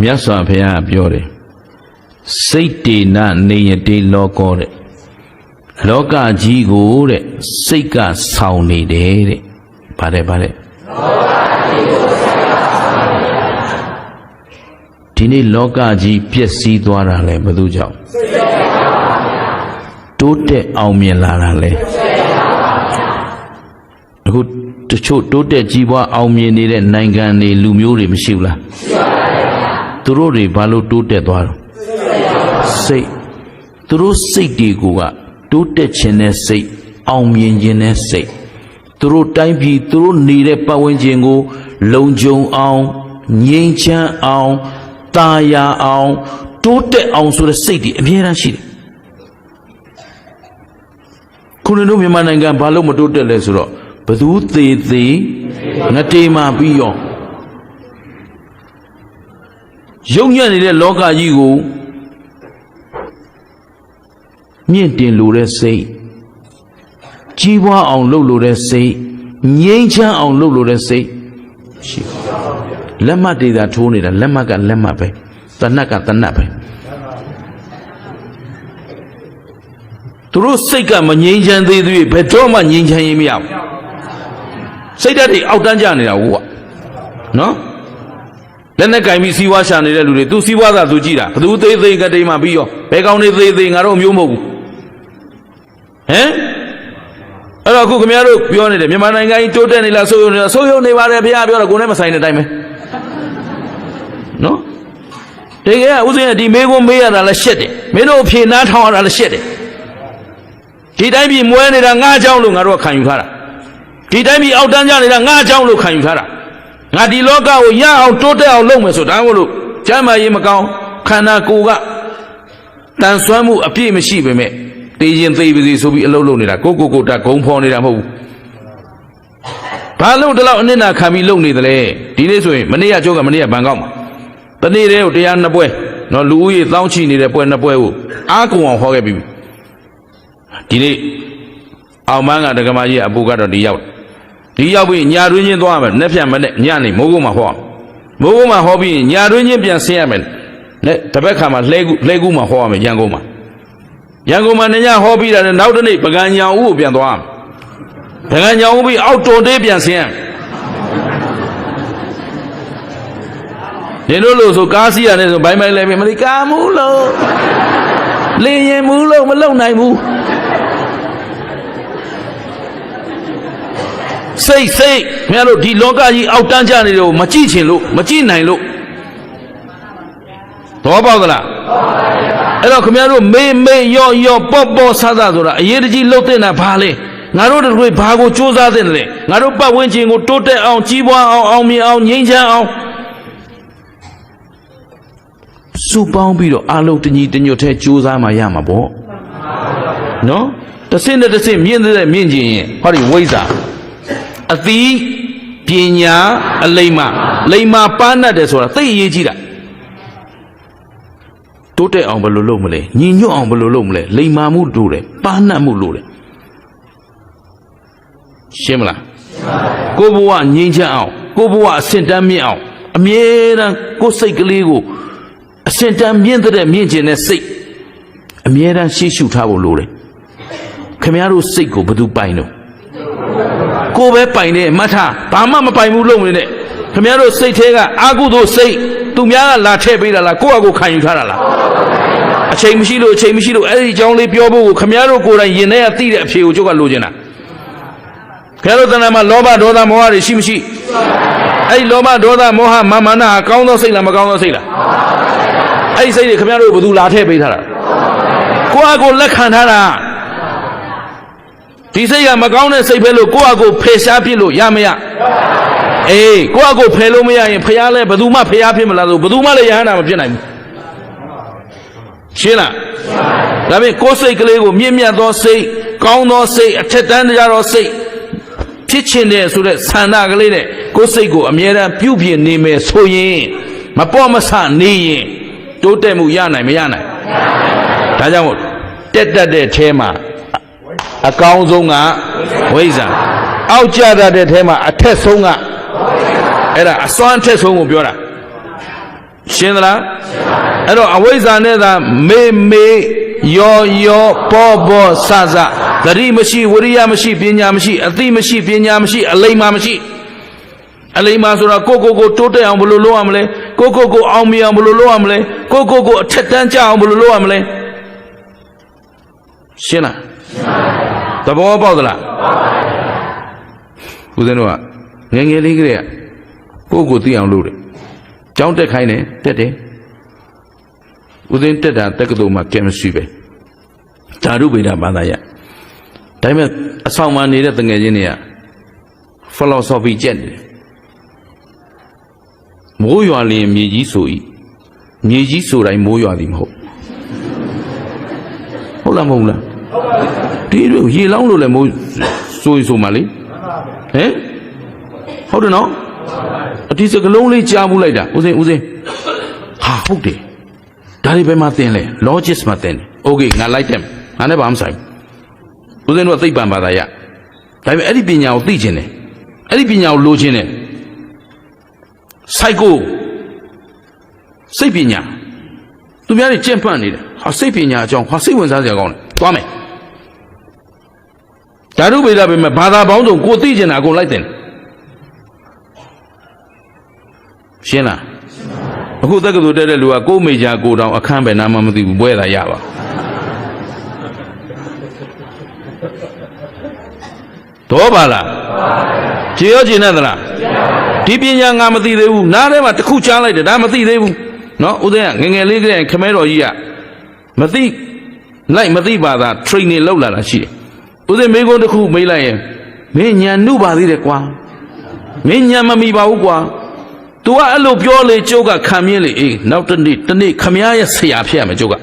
မြတ်စွာဘုရားပြောတယ်စိတ်တေနနေယတေလောကောတဲ့လောကကြီးကိုတဲ့စိတ်ကဆောင်နေတယ်တဲ့ဗါတယ်ဗါတယ်ဒီနေ့လောကကြီးပျက်စီးသွားတာလဲဘယ်သူကြောင့်တိုးတက်အောင်မြင်လာတာလဲအခုတချို့တိုးတက်ကြီးပွားအောင်မြင်နေတဲ့နိုင်ငံတွေလူမျိုးတွေမရှိဘူးလား သူတို့တွေဘာလို့တိုးတက်သွားတော့စိတ်သူတို့စိတ်တွေကတိုးတက်ခြင်းနဲ့စိတ်အောင်မြင်ခြင်းနဲ့စိတ်သူတို့တိုင်းပြည်သူတို့နေတဲ့ပတ်ဝန်းကျင်ကို လုံခြုံအောင်ငြိမ်းချမ်းအောင်တာယာအောင်တိုးတက်အောင်ဆိုတဲ့စိတ်တွေအများအားရှိတယ်ခုနတို့မြန်မာနိုင်ငံဘာလို့မတိုးတက်လဲဆိုတော့ဘသူသေးသေးငတေမာပြီးရော ယုံညံ့နေတဲ့လောကကြီးကိုမြင့်တင်လိုတဲ့စိတ်ကြီးပွားအောင်လုပ်လိုတဲ့စိတ်ငြိမ်းချမ်းအောင်လုပ်လိုတဲ့စိတ်ရှိလက်မှတ်တွေသာထိုးနေတာလက်မှတ်ကလက်မှတ်ပဲတဏှတ်ကတဏှတ်ပဲသူတို့စိတ်ကမငြိမ်းချမ်းသေးသေးဘယ်တော့မှငြိမ်းချမ်းရေးမရဘူးစိတ်ဓာတ်တွေအောက်တန်းကြနေတာဟုတ်ကနော် လက်နဲ့ကင်ပြီးစီးပွားရှာနေတဲ့လူတွေသူစီးပွားသာသူကြည့်တာဘသူသေးသေးကတိမ်မှပြီးရောဘယ်ကောင်နေသေးသေးငါတို့မျိုးမဟုတ်ဘူးဟမ်အဲ့တော့အခုခင်ဗျားတို့ပြောနေတယ်မြန်မာနိုင်ငံကြီးတိုးတက်နေလားဆိုးရုံနေလားဆိုးရုံနေပါတယ်ဖေရပြောတော့ကိုယ်နဲ့မဆိုင်တဲ့အတိုင်းပဲနော်တကယ်ကဥစဉ်ကဒီမေးခွန်းမေးရတာလည်းရှက်တယ်မင်းတို့ဖြေနားထောင်ရတာလည်းရှက်တယ်ဒီတိုင်းပြည်မွဲနေတာငါးချောင်းလို့ငါတို့ကခံယူထားတာဒီတိုင်းပြည်အောက်တန်းကြနေတာငါးချောင်းလို့ခံယူထားတာ ငါဒီလောကကိုရအောင်တိုးတက်အောင်လုပ်မယ်ဆိုဒါမို့လို့ကျမ်းမာရေးမကောင်းခန္ဓာကိုယ်ကတန်ဆွမ်းမှုအပြည့်မရှိပေမဲ့တေးရင်သေးပါစေဆိုပြီးအလုပ်လုပ်နေတာကိုကိုကိုတာဂုံဖော်နေတာမဟုတ်ဘူးဘာလို့ဒီလောက်အနစ်နာခံပြီးလုပ်နေသလဲဒီနေ့ဆိုရင်မနေ့ကကြောကမနေ့ကဘန်ကောက်မှာတနေ့တည်းကိုတရားနှစ်ပွဲနော်လူဦးရေတောင်းချီနေတဲ့ပွဲနှစ်ပွဲကိုအားကုန်အောင်ဟောခဲ့ပြီးဒီနေ့အောင်မန်းကဒကမာကြီးအပူကတော့ဒီရောက် ဒီရောက်ပြီးညာတွင်းချင်းသွားရမယ်နှစ်ဖြတ်မနဲ့ညနေမိုးကုန်းမှာဟောမိုးကုန်းမှာဟောပြီးညာတွင်းချင်းပြန်ဆင်းရမယ်နဲ့တပတ်ခါမှာလှဲကူလှဲကူမှာဟောရမယ်ရန်ကုန်မှာရန်ကုန်မှာညဟောပြီးတာနဲ့နောက်တနေ့ပကံညာဦးကိုပြန်သွားပကံညာဦးပြီးအောက်တော်တေးပြန်ဆင်းရနေလို့လို့ဆိုကားစီးရတယ်ဆိုဘိုင်းဘိုင်းလဲပြီမလိကာမှုလို့လင်းရင်မှုလို့မလုံနိုင်ဘူး စိတ်စိတ်ခင်ဗျားတို့ဒီလောကကြီးအောက်တန်းကြနေတယ်ကိုမကြည့်ချင်လို့မကြည့်နိုင်လို့သဘောပေါက်သလားအဲ့တော့ခင်ဗျားတို့မေးမေးရော့ရော့ပေါ့ပေါ့ဆဆဆိုတာအရေးတကြီးလှုပ်တဲ့နာဘာလဲငါတို့တို့ဘာကိုစူးစမ်းတဲ့လဲငါတို့ပတ်ဝန်းကျင်ကိုတိုးတက်အောင်ကြီးပွားအောင်အောင်မြင်အောင်ငြိမ်းချမ်းအောင်စုပေါင်းပြီးတော့အလုံးတညီတညွတ်ထဲစူးစမ်းမှရမှာပေါ့နော်တစ်စင်းနဲ့တစ်စင်းမြင့်တဲ့မြင့်ကျင်ရင်ဟောဒီဝိဇ္ဇာ အသီးပညာအလိမ္မာလိမ္မာပါဏတ်တယ်ဆိုတာသိအရေးကြီးတာတိုးတက်အောင်ဘယ်လိုလုပ်မလဲညီညွတ်အောင်ဘယ်လိုလုပ်မလဲလိမ္မာမှုလိုတယ်ပါဏတ်မှုလိုတယ်ရှင်းမလားကိုဘဝငြိမ်းချမ်းအောင်ကိုဘဝအဆင့်တန်းမြင့်အောင်အမြဲတမ်းကိုယ်စိတ်ကလေးကိုအဆင့်တန်းမြင့်တဲ့မြင့်ကျင်တဲ့စိတ်အမြဲတမ်းရှိရှုထားဖို့လိုတယ်ခင်ဗျားတို့စိတ်ကိုဘယ်သူပိုင်တော့ ကိုပဲပိုင်တယ်မှတ်ထားဘာမှမပိုင်ဘူးလုပ်နေနဲ့ခမရတို့စိတ်ထဲကအာကုသို့စိတ်သူများကလာထည့်ပေးတာလားကိုယ့်အကိုခံယူထားတာလားအချိန်မရှိလို့အချိန်မရှိလို့အဲ့ဒီအကြောင်းလေးပြောဖို့ကိုခမရတို့ကိုယ်တိုင်ရင်ထဲကသိတဲ့အဖြေကိုကျုပ်ကလိုချင်တာခမရတို့တဏ္ဍာမှာလောဘဒေါသမောဟတွေရှိမရှိအဲ့ဒီလောဘဒေါသမောဟမာမာနဟာကောင်းသောစိတ်လားမကောင်းသောစိတ်လားအဲ့ဒီစိတ်တွေခမရတို့ဘယ်သူလာထည့်ပေးထားတာကိုယ့်အကိုလက်ခံထားတာ ဒီစိတ်ကမကောင်းတဲ့စိတ်ပဲလို့ကိုယ့်အကိုဖယ်ရှားပြစ်လို့ရမရအေးကိုယ့်အကိုဖယ်လို့မရရင်ဖះလဲဘယ်သူမှဖះဖြစ်မလားဆိုဘယ်သူမှလည်းယဟန္တာမဖြစ်နိုင်ဘူးရှင်းလားဒါပေမဲ့ကိုယ်စိတ်ကလေးကိုမြင့်မြတ်သောစိတ်ကောင်းသောစိတ်အထက်တန်းကြသောစိတ်ဖြစ်ချင်တယ်ဆိုတဲ့ဆန္ဒကလေးနဲ့ကိုယ်စိတ်ကိုအမြဲတမ်းပြုပြင်နေမယ်ဆိုရင်မပေါ့မဆနေရင်တိုးတက်မှုရနိုင်မရနိုင်ဒါကြောင့်မို့တက်တက်တဲ့အဲမှာ အကောင်းဆုံးကဝိဇ္ဇာအောက်ကျတတ်တဲ့ထဲမှာအထက်ဆုံးကအဲ့ဒါအစွမ်းအထက်ဆုံးကိုပြောတာရှင်းသလားအဲ့တော့အဝိဇ္ဇာနဲ့သာမေမေယောယောဘောဘောစစသတိမရှိဝိရိယမရှိပညာမရှိအသိမရှိပညာမရှိ အလိမ္မာမရှိအလိမ္မာဆိုတာကိုကိုကိုတိုးတက်အောင်ဘယ်လိုလုပ်ရမလဲကိုကိုကိုအောင်မြင်အောင်ဘယ်လိုလုပ်ရမလဲကိုကိုကိုအထက်တန်းကြအောင်ဘယ်လိုလုပ်ရမလဲ ရှင်းလားသဘောပေါက်သလားဦးဇင်းတို့ကငယ်ငယ်လေးကလေးကကိုကိုသိအောင်လုပ်တယ်ကျောင်းတက်ခိုင်းတယ်တက်တယ်ဦးဇင်းတက်တာတက္ကသိုလ်မှာကင်မစထရီပဲဓာတုဗေဒဘာသာရဒါပေမဲ့အဆောင်မှာနေတဲ့တငယ်ချင်းတွေက philosophy ကျက်နေတယ်မိုးရွာလျင်မြေကြီးဆိုဤမြေကြီးဆိုတိုင်းမိုးရွာသည်မဟုတ် ဟုတ်လားမဟုတ်လားဒီလိုရေလောင်းလို့လည်းမိုးဆိုဆိုမှလေဟမ်ဟုတ်တယ်နော်အဒီစကလုံးလေးကြားမှုလိုက်တာဦးစင်းဦးစင်းဟာဟုတ်တယ်ဒါတွေဘယ်မှာသင်လဲ logics မှာသင်တယ် okay ငါလိုက်တယ်ငါနဲ့ဘာမှမဆိုင်ဘူးဦးစင်းတို့ကသိပ္ပံဘာသာရဒါပေမဲ့အဲ့ဒီပညာကိုသိခြင်းတယ်အဲ့ဒီပညာကိုလိုချင်တယ် psycho စိတ်ပညာသူများတွေကြင့်ဖတ်နေတယ် ဟာစိတ်ပညာအကြောင်းဟာစိတ်ဝင်စားစရာကောင်းတယ်သွားမယ်ဓာတုဗေဒပဲမဲ့ဘာသာပေါင်းစုံကိုသိကျင်တာအကုန်လိုက်တယ်ရှင်းလားအခုတက္ကသိုလ်တက်တဲ့လူကကိုယ်မေဂျာကိုတောင်အခန်းပဲနားမမသိဘူးဘွဲတာရပါတော့ပါလားကြည်ရောကြည်နဲ့သလားဒီပညာငါမသိသေးဘူးနားထဲမှာတစ်ခုချလိုက်တယ်ဒါမသိသေးဘူးနော်ဦးသိန်းကငယ်ငယ်လေးကလေးခမဲတော်ကြီးက မသိလိုက်မသိပါသာ training လောက်လာတာရှိတယ်ဦးသိန်းမိကုန်းတစ်ခုမေးလိုက်ရင်မင်းညာနှုပါသေးတယ်ကွာမင်းညာမမီပါဘူးကွာ तू ကအဲ့လိုပြောလေကျုပ်ကခံမြင်လေအေးနောက်တစ်နေ့တစ်နေ့ခမည်းရဲ့ဆရာဖြစ်ရမယ်ကျုပ်က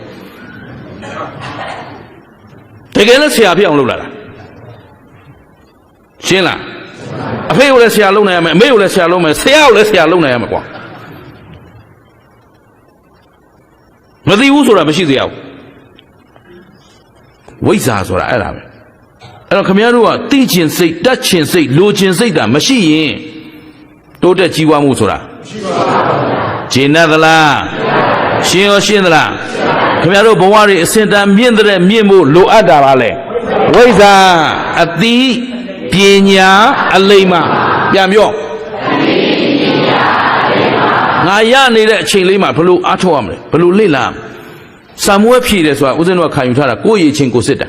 တကယ်လည်းဆရာဖြစ်အောင်လုပ်လာတာရှင်းလားအဖေကိုလည်းဆရာလုပ်နိုင်ရမယ်အမေကိုလည်းဆရာလုပ်မယ်ဆရာကိုလည်းဆရာလုပ်နိုင်ရမယ်ကွာ မသိဘူးဆိုတာမရှိသေးဘူးဝိဇ္ဇာဆိုတာအဲ့ဒါပဲအဲ့တော့ခမည်းတော်ကသိကျင်စိတ်တတ်ကျင်စိတ်လိုကျင်စိတ်တာမရှိရင်တိုးတက်ကြီးပွားမှုဆိုတာမရှိပါဘူးဂျင်းသလားရှင်းရောရှင်းသလားခင်ဗျားတို့ဘဝတွေအစင်တန်မြင့်တဲ့မြင့်ဖို့လိုအပ်တာပါလေဝိဇ္ဇာအတိပညာအလိမ္မာပြန်ပြော ငါရနေတဲ့အချိန်လေးမှာဘလို့အားထုတ်ရမလဲဘလို့လေ့လာစံမွဲဖြည့်တယ်ဆိုတာဦးဇင်းတို့ကခံယူထားတာကိုယ့်ရည်ချင်းကိုစစ်တာ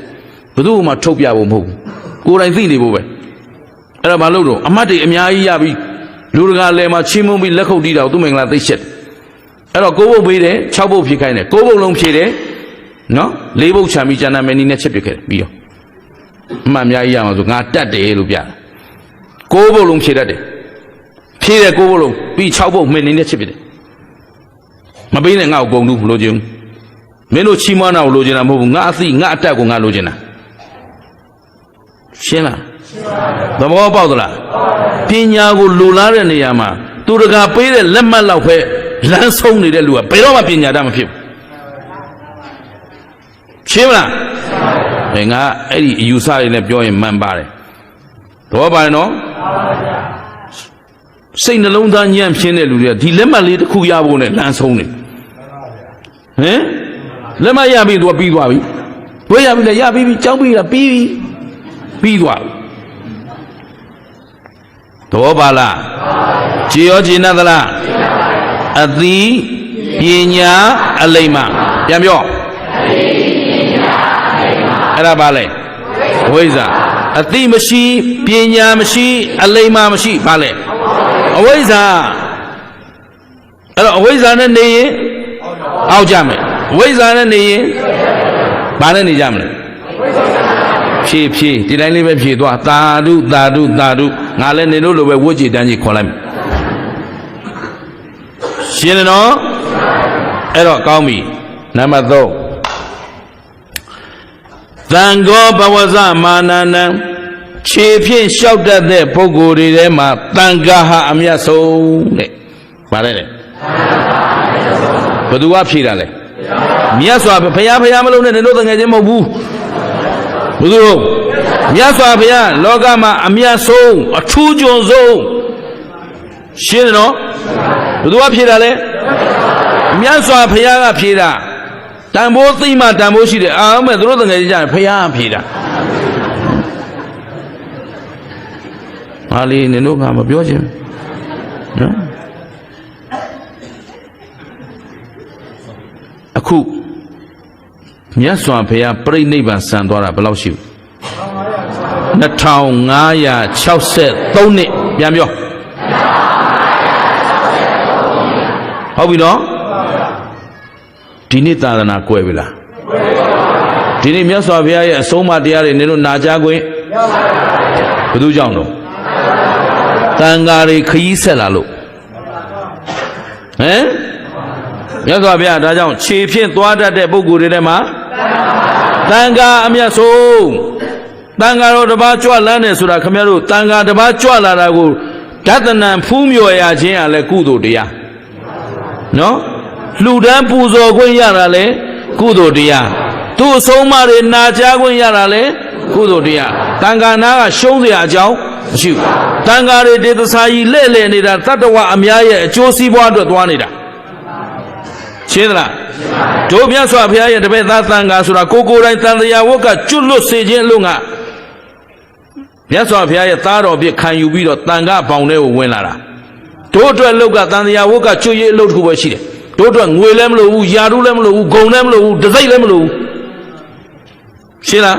ဘယ်သူမှထုတ်ပြဖို့မဟုတ်ဘူးကိုယ်တိုင်သိနေဖို့ပဲအဲ့ဒါမလုပ်တော့အမတ်တွေအများကြီးရပြီးလူတကာလည်းမှာချင်းမုံပြီးလက်ခုပ်တီးတာကိုသူ့မင်္ဂလာသိရှက်တယ်အဲ့တော့ကိုးပုတ်ပေးတယ်၆ပုတ်ဖြည့်ခိုင်းတယ်ကိုးပုတ်လုံးဖြည့်တယ်နော်လေးပုတ်ချမ်းပြီးကျန်တာမယ်နီနဲ့ချက်ပြစ်ခဲ့တယ်ပြီးတော့အမှန်အများကြီးရမှာဆိုငါတတ်တယ်လို့ပြတာကိုးပုတ်လုံးဖြည့်တတ်တယ် ဖြည့်တယ်ကိုးပုတ်လုံးပြီး၆ပုတ်မယ်နီနဲ့ချက်ပြစ်တယ်မပေးနဲ့ငါ့ကိုဂုံတူလို့ချင်းမင်းတို့ချီးမွမ်းတာကိုလိုချင်တာမဟုတ်ဘူးငါအသိငါအတက်ကိုငါလိုချင်တာရှင်းလားသဘောပေါက်သလားပညာကိုလိုလားတဲ့နေရာမှာသူတကာပေးတဲ့လက်မှတ်လောက်ပဲလမ်းဆုံးနေတဲ့လူကဘယ်တော့မှပညာတတ်မဖြစ်ဘူးရှင်းမလားဘယ်ငါအဲ့ဒီအယူဆတွေနဲ့ပြောရင်မှန်ပါတယ်သဘောပါတယ်နော် စိတ်နှလုံးသားညံ့ဖြင်းတဲ့လူတွေကဒီလက်မှတ်လေးတစ်ခုရဖို့နဲ့လမ်းဆုံးနေဟမ်လက်မရပြီသူကပြီးသွားပြီဝေးရပြီလေရပြီပြီကြောက်ပြီလားပြီးပြီပြီးသွားပြီသဘောပါလားကြည်ရောကြည်နပ်သလားအတိပညာအလိမ္မာပြန်ပြောအဲ့ဒါပါလေဝိဇ္ဇာအတိမရှိပညာမရှိ အလိမ္မာမရှိဘာလဲ အဝိဇ္ဇာအဲ့တော့အဝိဇ္ဇာနဲ့နေရင်အောက်ကြမယ်ဝိဇ္ဇာနဲ့နေရင်ဘာနဲ့နေကြမလဲဖြည့်ဖြည့်ဒီတိုင်းလေးပဲဖြည့်သွားသာဓုသာဓုသာဓုငါလည်းနေလို့လိုပဲဝတ်ကြည်တန်းကြီးခေါ်လိုက်မယ်ရှင်းတယ်နော်အဲ့တော့ကောင်းပြီနံပါတ်3သံဃောဘဝဇမာနနံ ခြေဖြင့်လျှောက်တတ်တဲ့ပုဂ္ဂိုလ်တွေထဲမှာတန်ခါဟာအမျက်ဆုံးတဲ့ဗါလဲလေဘသူကဖြေတာလဲမြတ်စွာဘုရားဘုရားမလုံးနဲ့တို့တငယ်ချင်းမဟုတ်ဘူးဘုသူတို့မြတ်စွာဘုရားလောကမှာအမြတ်ဆုံးအထူးကျွန်းဆုံးရှင်းတယ်နော်ဘသူကဖြေတာလဲမြတ်စွာဘုရားကဖြေတာတန်ဖိုးသိမှတန်ဖိုးရှိတယ်အာမဲ့သူတို့တကယ်ကြီးကြတယ်ဘုရားကဖြေတာ ဟာလေနင်တို့ကမပြောချင်ဘူးနော်အခုမြတ်စွာဘုရားပြိဋိဘံဆံသွားတာဘယ်လောက်ရှိဘူး2563နှစ်ပြန်ပြောဟုတ်ပြီနော်ဒီနေ့သာသနာကွယ်ပြီလားဒီနေ့မြတ်စွာဘုရားရဲ့အဆုံးအမတရားတွေနင်တို့နာကြားခွင့်ဘယ်သူကြောင့်တော့ တန်ဃာတွေခရီးဆက်လာလို့ဟမ်မြတ်စွာဘုရားဒါကြောင့်ခြေဖြင့်သွားတတ်တဲ့ပုဂ္ဂိုလ်တွေထဲမှာတန်ဃာအမျက်ဆုံးတန်ဃာတော်တစ်ပါးကြွလန်းတယ်ဆိုတာခင်ဗျားတို့တန်ဃာတစ်ပါးကြွလာတာကိုဒသနံဖူးမြော်ရခြင်းကလည်းကုသိုလ်တရားနော်လှူဒန်းပူဇော်ခွင့်ရတာလေကုသိုလ်တရားသူ့အဆုံးအမတွေနာကြားခွင့်ရတာလေကုသိုလ်တရားတန်ဃာနာကရှုံးเสียအကြောင်း မရှိဘူးတန်ဃာတွေဒေသစာကြီးလဲ့လဲ့နေတာတတ္တဝအများရဲ့အကျိုးစီးပွားအတွက်သွားနေတာရှင်းသလားတို့မြတ်စွာဘုရားရဲ့တပည့်သားတန်ဃာဆိုတာကိုကိုယ်တိုင်တန်တရားဝတ်ကကျွတ်လွတ်စေခြင်းအလို့ငါမြတ်စွာဘုရားရဲ့သားတော်ပြခံယူပြီးတော့တန်ဃာဘောင်ထဲကိုဝင်လာတာတို့အတွက်လောက်ကတန်တရားဝတ်ကကျွတ်ရည်အလုပ်တစ်ခုပဲရှိတယ်တို့အတွက်ငွေလည်းမလိုဘူးယာတုလည်းမလိုဘူးဂုံလည်းမလိုဘူးတစိမ့်လည်းမလိုဘူးရှင်းလား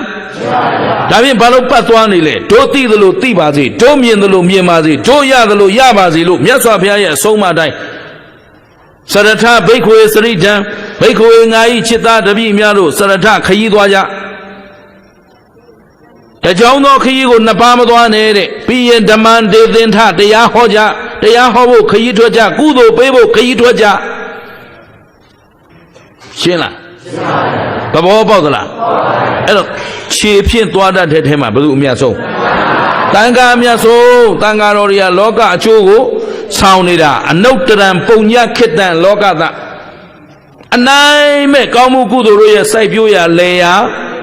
ဒါဖြင့်ဘာလို့ပတ်သွားနေလဲတို့သိသလိုသိပါစေတို့မြင်သလိုမြင်ပါစေတို့ရသလိုရပါစေလို့မြတ်စွာဘုရားရဲ့အဆုံးအမတိုင်းစရထဘိက္ခွေစရိဒံဘိက္ခွေငါဤจิตသားတပည့်များတို့စရထခရီးသွားကြတကြောင်သောခရီးကိုနှစ်ပါးမသွားနဲ့တဲ့ပြီးရင်ဓမ္မံဒေသင်ထတရားဟောကြတရားဟောဖို့ခရီးထွက်ကြကုသိုလ်ပေးဖို့ခရီးထွက်ကြရှင်းလားသဘောပေါက်သလားအဲ့တော့ ခြေဖြင့်သွားတတ်တဲ့ထဲမှာဘယ်သူအမြတ်ဆုံးတန်ခါအမြတ်ဆုံးတန်ခါတော်တွေကလောကအချိုးကိုဆောင်းနေတာအနုတ္တရံပုံညခိတံလောကသအနိုင်မဲ့ကောင်းမှုကုသိုလ်တို့ရဲ့စိုက်ပျိုးရာလေယာ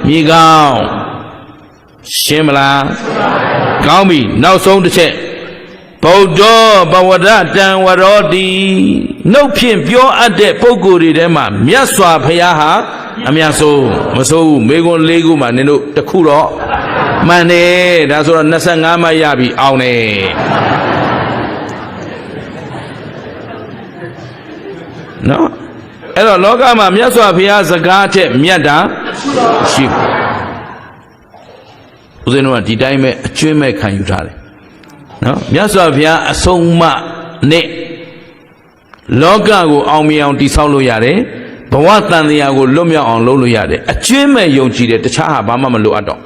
မြေကောင်းရှင်းမလားကောင်းပြီနောက်ဆုံးတစ်ချက်ဗုဒ္ဓဘဝရတံဝရောတိနှုတ်ဖြင့်ပြောအပ်တဲ့ပုဂ္ဂိုလ်တွေထဲမှာမြတ်စွာဘုရားဟာ အမြတ်ဆုံးမဆိုးဘူးမေကွန်၄ခုမှနင်တို့တစ်ခုတော့မှန်တယ်ဒါဆိုတော့25မှတ်ရပြီအောင်တယ်နော်အဲ့တော့လောကမှာမြတ်စွာဘုရားစကားတဲ့မြတ်တာရှိဘူးဦးဇင်းတို့ကဒီတိုင်းပဲအကျွမ်းမဲ့ခံယူထားတယ်နော်မြတ်စွာဘုရားအဆုံးအမနဲ့လောကကိုအောင်မြင်အောင်တည်ဆောက်လို့ရတယ် ဘဝတန်တရားကိုလွတ်မြောက်အောင်လုပ်လို့ရတယ်အကျွမ်းမဲ့ယုံကြည်တယ်တခြားဟာဘာမှမလိုအပ်တော့